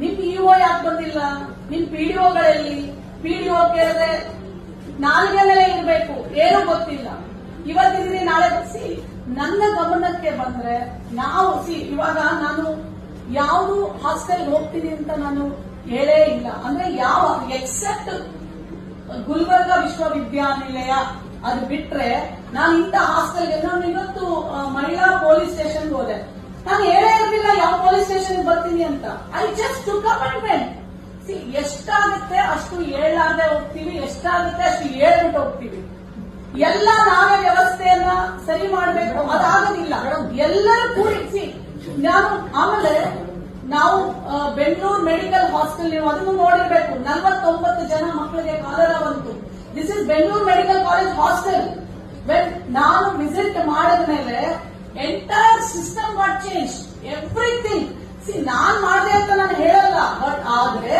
ನಿಮ್ ಇಒ ಯಾಕೆ ಬಂದಿಲ್ಲ? ನಿಮ್ ಪಿಡಿಒಗಳಲ್ಲಿ ಪಿಡಿಒ ಕೇಳಿದ್ರೆ ನಾಲ್ಗೆ ಇರ್ಬೇಕು, ಏನೂ ಗೊತ್ತಿಲ್ಲ. ಇವತ್ತಿದ್ರೆ ನಾಳೆ ಸಿ, ನನ್ನ ಗಮನಕ್ಕೆ ಬಂದ್ರೆ ನಾವು ಸಿ, ಇವಾಗ ನಾನು ಯಾವುದು ಹಾಸ್ಟೆಲ್ ಹೋಗ್ತೀನಿ ಅಂತ ನಾನು ಹೇಳೇ ಇಲ್ಲ. ಅಂದ್ರೆ ಯಾವ ಎಕ್ಸೆಪ್ಟ್ ಗುಲ್ಬರ್ಗ ವಿಶ್ವವಿದ್ಯಾನಿಲಯ ಅದು ಬಿಟ್ರೆ ನಾನು ಇಂಥ ಹಾಸ್ಟೆಲ್ಗೆ ನಾನು ಇವತ್ತು ಮಹಿಳಾ ಪೊಲೀಸ್ ಸ್ಟೇಷನ್ಗೆ ಹೋದೆ. ನಾನು ಹೇಳೇ ಸ್ಟೇಷನ್ ಬರ್ತೀನಿ ಅಂತ. ಐ ಜಸ್ಟ್ ಟುಕ್ ಅಪಾಯಿಂಟ್ಮೆಂಟ್ ಸಿ ಎಷ್ಟಾಗುತ್ತೆ ಅಷ್ಟು ಹೇಳಲಾರ್ದೆ ಹೋಗ್ತೀವಿ ಎಷ್ಟಾಗುತ್ತೆ ಅಷ್ಟು ಹೇಳ್ಬಿಟ್ಟು ಹೋಗ್ತೀವಿ. ಎಲ್ಲ ನಾವೇ ವ್ಯವಸ್ಥೆಯನ್ನ ಸರಿ ಮಾಡಬೇಕು ಅದಾಗೋದಿಲ್ಲ. ಎಲ್ಲರೂ ಕೂಡಿಸಿ ನಾನು ಆಮೇಲೆ ನಾವು ಬೆಂಗಳೂರು ಮೆಡಿಕಲ್ ಹಾಸ್ಟೆಲ್ ನೀವು ಅದನ್ನು ನೋಡಿರ್ಬೇಕು. ನಲವತ್ತೊಂಬತ್ತು ಜನ ಮಕ್ಕಳಿಗೆ ಕಾಲರ ಬಂತು. This is Bengaluru medical college hostel when ನಾನು ವಿಸಿಟ್ ಮಾಡಿದ್ಮೇಲೆ entire system what change everything ನಾನ್ ಮಾಡಿದೆ ಅಂತ ನಾನು ಹೇಳಲ್ಲ ಬಟ್ ಆದ್ರೆ